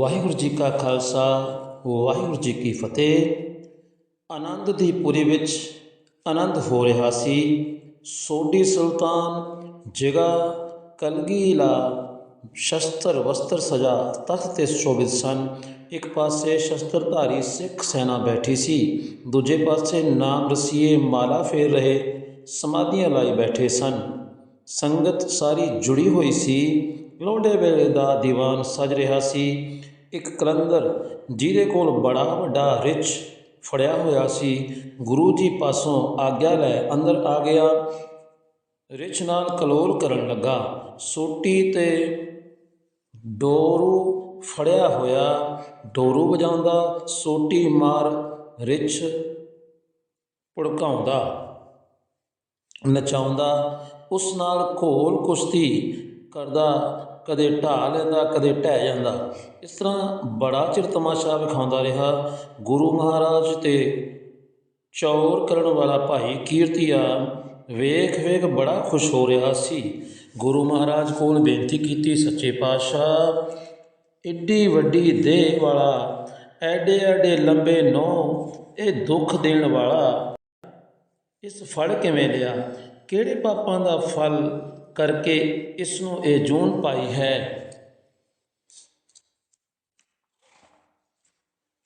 ਵਾਹਿਗੁਰੂ ਜੀ ਕਾ ਖਾਲਸਾ, ਵਾਹਿਗੁਰੂ ਜੀ ਕੀ ਫਤਿਹ। ਆਨੰਦ ਦੀ ਪੁਰੀ ਵਿੱਚ ਆਨੰਦ ਹੋ ਰਿਹਾ ਸੀ। ਸੋਢੀ ਸੁਲਤਾਨ, ਜਗਾ, ਕਲਗੀਲਾ, ਸ਼ਸਤਰ ਵਸਤਰ ਸਜਾ ਤਖਤ ਤੇ ਸ਼ੋਭਿਤ ਸਨ। ਇੱਕ ਪਾਸੇ ਸ਼ਸਤਰਧਾਰੀ ਸਿੱਖ ਸੈਨਾ ਬੈਠੀ ਸੀ, ਦੂਜੇ ਪਾਸੇ ਨਾਮ ਰਸੀਏ ਮਾਲਾ ਫੇਰ ਰਹੇ, ਸਮਾਧੀਆਂ ਲਾਈ ਬੈਠੇ ਸਨ। ਸੰਗਤ ਸਾਰੀ ਜੁੜੀ ਹੋਈ ਸੀ। ਲੋਹੜੇ ਵੇਲੇ ਦਾ ਦੀਵਾਨ ਸਜ ਰਿਹਾ ਸੀ। ਇੱਕ ਕਲੰਦਰ ਜਿਹਦੇ ਕੋਲ ਬੜਾ ਵੱਡਾ ਰਿੱਛ ਫੜਿਆ ਹੋਇਆ ਸੀ, ਗੁਰੂ ਜੀ ਪਾਸੋਂ ਆਗਿਆ ਲੈ ਅੰਦਰ ਆ ਗਿਆ। ਰਿੱਛ ਨਾਲ ਕਲੋਲ ਕਰਨ ਲੱਗਾ। ਸੋਟੀ ਤੇ ਡੋਰੂ ਫੜਿਆ ਹੋਇਆ, ਡੋਰੂ ਵਜਾਉਂਦਾ, ਸੋਟੀ ਮਾਰ ਰਿੱਛ ਭੜਕਾਉਂਦਾ, ਨਚਾਉਂਦਾ, ਉਸ ਨਾਲ ਘੋਲ ਕੁਸ਼ਤੀ ਕਰਦਾ। ਕਦੇ ਢਾਹ ਲੈਂਦਾ, ਕਦੇ ਢਹਿ ਜਾਂਦਾ। ਇਸ ਤਰ੍ਹਾਂ ਬੜਾ ਚਿਰ ਤਮਾਸ਼ਾ ਵਿਖਾਉਂਦਾ ਰਿਹਾ। ਗੁਰੂ ਮਹਾਰਾਜ ਤੇ ਚੌਰ ਕਰਨ ਵਾਲਾ ਭਾਈ ਕੀਰਤੀਆ ਵੇਖ ਵੇਖ ਬੜਾ ਖੁਸ਼ ਹੋ ਰਿਹਾ ਸੀ। ਗੁਰੂ ਮਹਾਰਾਜ ਕੋਲ ਬੇਨਤੀ ਕੀਤੀ, ਸੱਚੇ ਪਾਤਸ਼ਾਹ, ਏਡੀ ਵੱਡੀ ਦੇਹ ਵਾਲਾ, ਐਡੇ ਐਡੇ ਲੰਬੇ ਨੋ ਇਹ ਦੁੱਖ ਦੇਣ ਵਾਲਾ, ਇਸ ਫਲ ਕਿਵੇਂ ਲਿਆ? ਕਿਹੜੇ ਪਾਪਾਂ ਦਾ ਫਲ ਕਰਕੇ ਇਸ ਨੂੰ ਇਹ ਜੂਨ ਪਾਈ ਹੈ।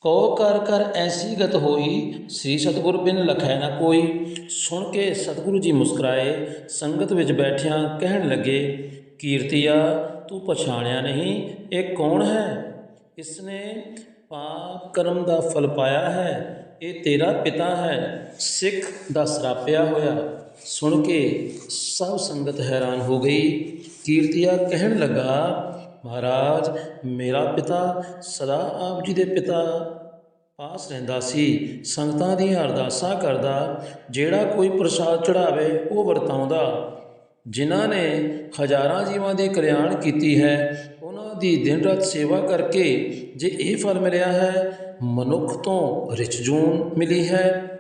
ਕੋ ਕਰ ਕਰ ਐਸੀ ਗਤ ਹੋਈ, ਸ੍ਰੀ ਸਤਿਗੁਰ ਬਿਨ ਲਖੈ ਨਾ ਕੋਈ। ਸੁਣ ਕੇ ਸਤਿਗੁਰੂ ਜੀ ਮੁਸਕਰਾਏ, ਸੰਗਤ ਵਿੱਚ ਬੈਠਿਆਂ ਕਹਿਣ ਲੱਗੇ, ਕੀਰਤੀਆ, ਤੂੰ ਪਛਾਣਿਆ ਨਹੀਂ, ਇਹ ਕੌਣ ਹੈ? ਇਸਨੇ ਪਾਪ ਕਰਮ ਦਾ ਫਲ ਪਾਇਆ ਹੈ। ਇਹ ਤੇਰਾ ਪਿਤਾ ਹੈ। ਸਿੱਖ ਦਾ ਸਰਾਪਿਆ ਹੋਇਆ। ਸੁਣ ਕੇ ਸਭ ਸੰਗਤ ਹੈਰਾਨ ਹੋ ਗਈ। ਕੀਰਤੀਆ ਕਹਿਣ ਲੱਗਾ, ਮਹਾਰਾਜ, ਮੇਰਾ ਪਿਤਾ ਸਦਾ ਆਪ ਜੀ ਦੇ ਪਿਤਾ ਪਾਸ ਰਹਿੰਦਾ ਸੀ। ਸੰਗਤਾਂ ਦੀਆਂ ਅਰਦਾਸਾਂ ਕਰਦਾ। ਜਿਹੜਾ ਕੋਈ ਪ੍ਰਸਾਦ ਚੜਾਵੇ ਉਹ ਵਰਤਾਉਂਦਾ। ਜਿਨ੍ਹਾਂ ਨੇ ਹਜ਼ਾਰਾਂ ਜੀਵਾਂ ਦੀ ਕਲਿਆਣ ਕੀਤੀ ਹੈ ਦੀ ਦਿਨ ਰਾਤ ਸੇਵਾ ਕਰਕੇ ਜੇ ਇਹ ਫਲ ਮਿਲਿਆ ਹੈ, ਮਨੁੱਖ ਤੋਂ ਰਿਚ ਜੂਨ ਮਿਲੀ ਹੈ।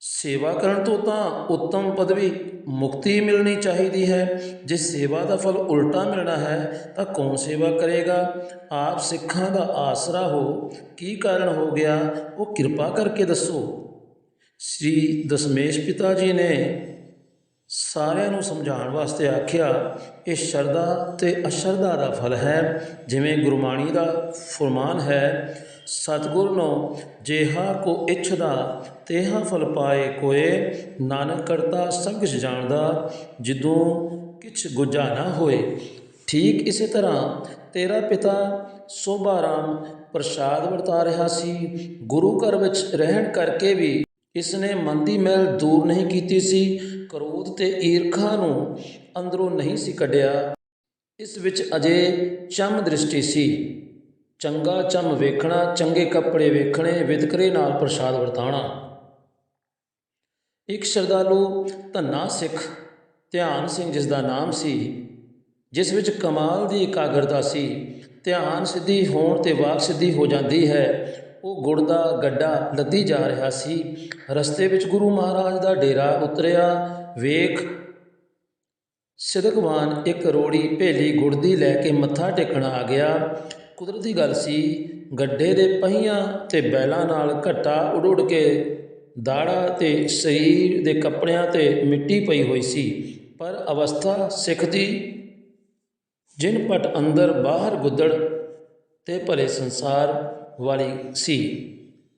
ਸੇਵਾ ਕਰਨ ਤੋਂ ਤਾਂ ਉੱਤਮ ਪਦਵੀ ਮੁਕਤੀ ਮਿਲਣੀ ਚਾਹੀਦੀ ਹੈ। ਜੇ ਸੇਵਾ ਦਾ ਫਲ ਉਲਟਾ ਮਿਲਣਾ ਹੈ, ਤਾਂ ਕੌਣ ਸੇਵਾ ਕਰੇਗਾ? ਆਪ ਸਿੱਖਾਂ ਦਾ ਆਸਰਾ ਹੋ, ਕੀ ਕਾਰਨ ਹੋ ਗਿਆ? ਉਹ ਕਿਰਪਾ ਕਰਕੇ ਦੱਸੋ। ਸ੍ਰੀ ਦਸ਼ਮੇਸ਼ ਪਿਤਾ ਜੀ ਨੇ ਸਾਰਿਆਂ ਨੂੰ ਸਮਝਾਉਣ ਵਾਸਤੇ ਆਖਿਆ, ਇਹ ਸ਼ਰਧਾ ਤੇ ਅਸ਼ਰਧਾ ਦਾ ਫਲ ਹੈ। ਜਿਵੇਂ ਗੁਰਬਾਣੀ ਦਾ ਫਰਮਾਨ ਹੈ, ਸਤਿਗੁਰ ਨੂੰ ਜੇਹਾ ਕੋ ਇਛਦਾ, ਤੇਹਾ ਫਲ ਪਾਏ ਕੋਏ, ਨਾਨਕ ਕਰਤਾ ਸਭ ਕੁਝ ਜਾਣਦਾ, ਜਿਦੋਂ ਕਿਛ ਗੁਜਾ ਨਾ ਹੋਏ। ਠੀਕ ਇਸੇ ਤਰ੍ਹਾਂ ਤੇਰਾ ਪਿਤਾ ਸੋਭਾ ਰਾਮ ਪ੍ਰਸਾਦ ਵਰਤਾ ਰਿਹਾ ਸੀ। ਗੁਰੂ ਘਰ ਵਿੱਚ ਰਹਿਣ ਕਰਕੇ ਵੀ ਇਸ ਨੇ ਮਨ ਦੀ ਮੈਲ ਦੂਰ ਨਹੀਂ ਕੀਤੀ ਸੀ, ਕ੍ਰੋਧ ਤੇ ਈਰਖਾ ਨੂੰ ਅੰਦਰੋਂ ਨਹੀਂ ਸੀ ਕੱਢਿਆ। ਇਸ ਵਿੱਚ ਅਜੇ ਚਮ ਦ੍ਰਿਸ਼ਟੀ ਸੀ। ਚੰਗਾ ਚਮ ਵੇਖਣਾ, ਚੰਗੇ ਕੱਪੜੇ ਵੇਖਣੇ, ਵਿਤਕਰੇ ਨਾਲ ਪ੍ਰਸਾਦ ਵਰਤਾਉਣਾ। ਇੱਕ ਸ਼ਰਧਾਲੂ ਧੰਨਾ ਸਿੱਖ ਧਿਆਨ ਸਿੰਘ ਜਿਸ ਦਾ ਨਾਮ ਸੀ, ਜਿਸ ਵਿੱਚ ਕਮਾਲ ਦੀ ਇਕਾਗਰਤਾ ਸੀ, ਧਿਆਨ ਸਿੱਧੀ ਹੋਣ ਤੇ ਵਾਕ ਸਿੱਧੀ ਹੋ ਜਾਂਦੀ ਹੈ ਉਹ ਗੁੜ ਦਾ ਗੱਡਾ ਲੱਦੀ ਜਾ ਰਿਹਾ ਸੀ। ਰਸਤੇ ਵਿੱਚ ਗੁਰੂ ਮਹਾਰਾਜ ਦਾ ਡੇਰਾ ਉਤਰਿਆ। ਵੇਖ, ਸਿਦਕਵਾਨ ਇੱਕ ਰੋੜੀ ਭੇਲੀ ਗੁੜ ਦੀ ਲੈ ਕੇ ਮੱਥਾ ਟੇਕਣ ਆ ਗਿਆ। ਕੁਦਰਤੀ ਗੱਲ ਸੀ, ਗੱਡੇ ਦੇ ਪਹੀਆਂ ਤੇ ਬੈਲਾਂ ਨਾਲ ਘੱਟਾ ਉਡ ਉਡ ਕੇ ਦਾੜਾ ਤੇ ਸਰੀਰ ਦੇ ਕੱਪੜਿਆਂ ਤੇ ਮਿੱਟੀ ਪਈ ਹੋਈ ਸੀ। ਪਰ ਅਵਸਥਾ ਸਿੱਖ ਦੀ ਜਿਨ ਪਟ ਅੰਦਰ ਬਾਹਰ ਗੁੱਦੜ ਤੇ ਭਲੇ ਸੰਸਾਰ ਵਾਲੀ ਸੀ।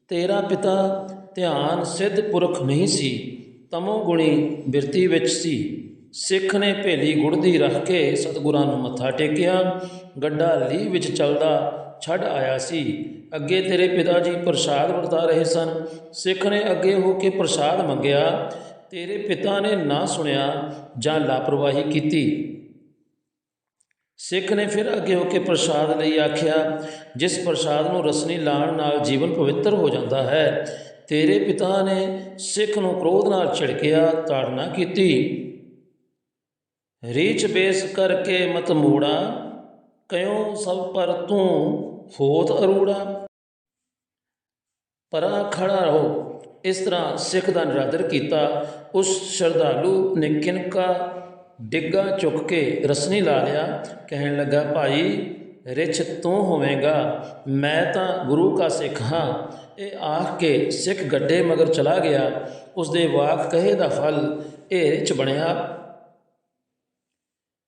ਤੇਰਾ ਪਿਤਾ ਧਿਆਨ ਸਿੱਧ ਪੁਰਖ ਨਹੀਂ ਸੀ, ਤਮੋ ਗੁਣੀ ਬਿਰਤੀ ਵਿੱਚ ਸੀ। ਸਿੱਖ ਨੇ ਭੇਲੀ ਗੁੜਦੀ ਰੱਖ ਕੇ ਸਤਿਗੁਰਾਂ ਨੂੰ ਮੱਥਾ ਟੇਕਿਆ। ਗੱਡਾ ਲੀ ਵਿੱਚ ਚੱਲਦਾ ਛੱਡ ਆਇਆ ਸੀ। ਅੱਗੇ ਤੇਰੇ ਪਿਤਾ ਜੀ ਪ੍ਰਸਾਦ ਵਰਤਾ ਰਹੇ ਸਨ। ਸਿੱਖ ਨੇ ਅੱਗੇ ਹੋ ਕੇ ਪ੍ਰਸਾਦ ਮੰਗਿਆ। ਤੇਰੇ ਪਿਤਾ ਨੇ ਨਾ ਸੁਣਿਆ ਜਾਂ ਲਾਪਰਵਾਹੀ ਕੀਤੀ। ਸਿੱਖ ਨੇ ਫਿਰ ਅੱਗੇ ਹੋ ਕੇ ਪ੍ਰਸਾਦ ਲਈ ਆਖਿਆ, ਜਿਸ ਪ੍ਰਸਾਦ ਨੂੰ ਰਸਨੀ ਲਾਣ ਨਾਲ ਜੀਵਨ ਪਵਿੱਤਰ ਹੋ ਜਾਂਦਾ ਹੈ, ਤੇਰੇ ਪਿਤਾ ਨੇ ਸਿੱਖ ਨੂੰ ਕ੍ਰੋਧ ਨਾਲ ਛਿੜਕਿਆ ਤਾੜਨਾ ਕੀਤੀ। ਰੀਚ ਬੇਸ ਕਰਕੇ ਮਤ ਮੂੜਾ, ਕਿਉ ਸਭ ਪਰ ਤੂੰ ਹੋਤ ਅਰੂੜਾ? ਪਰਾਂ ਖੜਾ ਰਹੋ। ਇਸ ਤਰ੍ਹਾਂ ਸਿੱਖ ਦਾ ਨਿਰਾਦਰ ਕੀਤਾ, ਉਸ ਸ਼ਰਧਾਲੂ ਨੇ ਕਿਨਕਾ ਡਿੱਗਾ ਚੁੱਕ ਕੇ ਰਸਨੀ ਲਾ ਲਿਆ, ਕਹਿਣ ਲੱਗਾ, ਭਾਈ, ਰਿਛ ਤੂੰ ਹੋਵੇਂਗਾ, ਮੈਂ ਤਾਂ ਗੁਰੂ ਕਾ ਸਿੱਖ ਹਾਂ। ਇਹ ਆਖ ਕੇ ਸਿੱਖ ਗੱਡੇ ਮਗਰ ਚਲਾ ਗਿਆ। ਉਸ ਦੇ ਵਾਕ ਕਹੇ ਦਾ ਫਲ ਇਹ ਰਿਛ ਬਣਿਆ।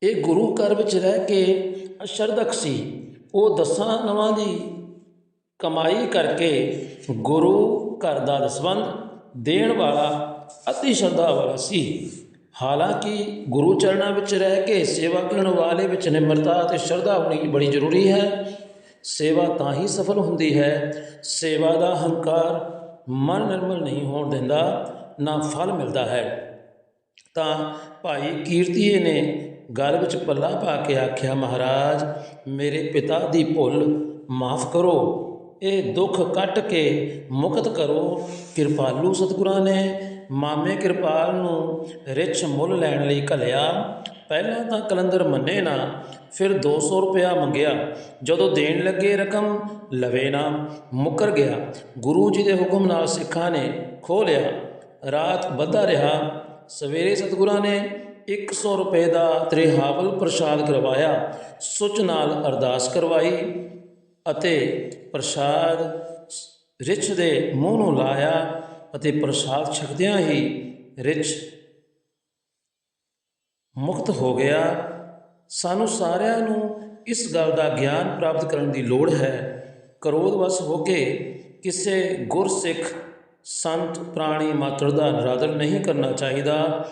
ਇਹ ਗੁਰੂ ਘਰ ਵਿੱਚ ਰਹਿ ਕੇ ਅਸ਼ਰਦਕ ਸੀ। ਉਹ ਦਸਾਂ ਨਵਾਂ ਦੀ ਕਮਾਈ ਕਰਕੇ ਗੁਰੂ ਘਰ ਦਾ ਦਸਵੰਧ ਦੇਣ ਵਾਲਾ, ਅਤੀ ਸ਼ਰਧਾ ਵਾਲਾ ਸੀ। ਹਾਲਾਂਕਿ ਗੁਰੂ ਚਰਨਾਂ ਵਿੱਚ ਰਹਿ ਕੇ ਸੇਵਾ ਕਰਨ ਵਾਲੇ ਵਿੱਚ ਨਿਮਰਤਾ ਅਤੇ ਸ਼ਰਧਾ ਹੋਣੀ ਬੜੀ ਜ਼ਰੂਰੀ ਹੈ। ਸੇਵਾ ਤਾਂ ਹੀ ਸਫਲ ਹੁੰਦੀ ਹੈ। ਸੇਵਾ ਦਾ ਹੰਕਾਰ ਮਨ ਨਿਰਮਲ ਨਹੀਂ ਹੋਣ ਦਿੰਦਾ, ਨਾ ਫਲ ਮਿਲਦਾ ਹੈ। ਤਾਂ ਭਾਈ ਕੀਰਤੀਏ ਨੇ ਗੱਲ ਵਿੱਚ ਪੱਲਾ ਪਾ ਕੇ ਆਖਿਆ, ਮਹਾਰਾਜ, ਮੇਰੇ ਪਿਤਾ ਦੀ ਭੁੱਲ ਮਾਫ ਕਰੋ। ਇਹ ਦੁੱਖ ਕੱਟ ਕੇ ਮੁਕਤ ਕਰੋ। ਕਿਰਪਾਲੂ ਸਤਿਗੁਰਾਂ ਨੇ ਮਾਮੇ ਕਿਰਪਾਲ ਨੂੰ ਰਿਛ ਮੁੱਲ ਲੈਣ ਲਈ ਘਲਿਆ। ਪਹਿਲਾਂ ਤਾਂ ਕਲੰਦਰ ਮੰਨੇ ਨਾ, ਫਿਰ 200 ਰੁਪਇਆ ਮੰਗਿਆ। ਜਦੋਂ ਦੇਣ ਲੱਗੇ ਰਕਮ, ਲਵੇ ਨਾ। ਮੁੱਕਰ ਗਿਆ। ਗੁਰੂ ਜੀ ਦੇ ਹੁਕਮ ਨਾਲ ਸਿੱਖਾਂ ਨੇ ਖੋਹ ਲਿਆ। ਰਾਤ ਬੱਧਾ ਰਿਹਾ। ਸਵੇਰੇ ਸਤਿਗੁਰਾਂ ਨੇ 100 ਰੁਪਏ ਦਾ ਤ੍ਰਿਹਾਵਲ ਪ੍ਰਸ਼ਾਦ ਕਰਵਾਇਆ। ਸੁਚ ਨਾਲ ਅਰਦਾਸ ਕਰਵਾਈ। ਅਤੇ ਪ੍ਰਸ਼ਾਦ ਰਿਛ ਦੇ ਮੂੰਹ ਨੂੰ ਲਾਇਆ ਅਤੇ ਪ੍ਰਸ਼ਾਦ ਛਕਦਿਆਂ ਹੀ ਰਿਛ ਮੁਕਤ ਹੋ ਗਿਆ। ਸਾਨੂੰ ਸਾਰਿਆਂ ਨੂੰ ਇਸ ਗੱਲ ਦਾ ਗਿਆਨ ਪ੍ਰਾਪਤ ਕਰਨ ਦੀ ਲੋੜ ਹੈ। ਕਰੋਧਵਸ ਹੋ ਕੇ ਕਿਸੇ ਗੁਰਸਿੱਖ ਸੰਤ, ਪ੍ਰਾਣੀ ਮਾਤਰ ਦਾ ਨਿਰਾਦਰ ਨਹੀਂ ਕਰਨਾ ਚਾਹੀਦਾ।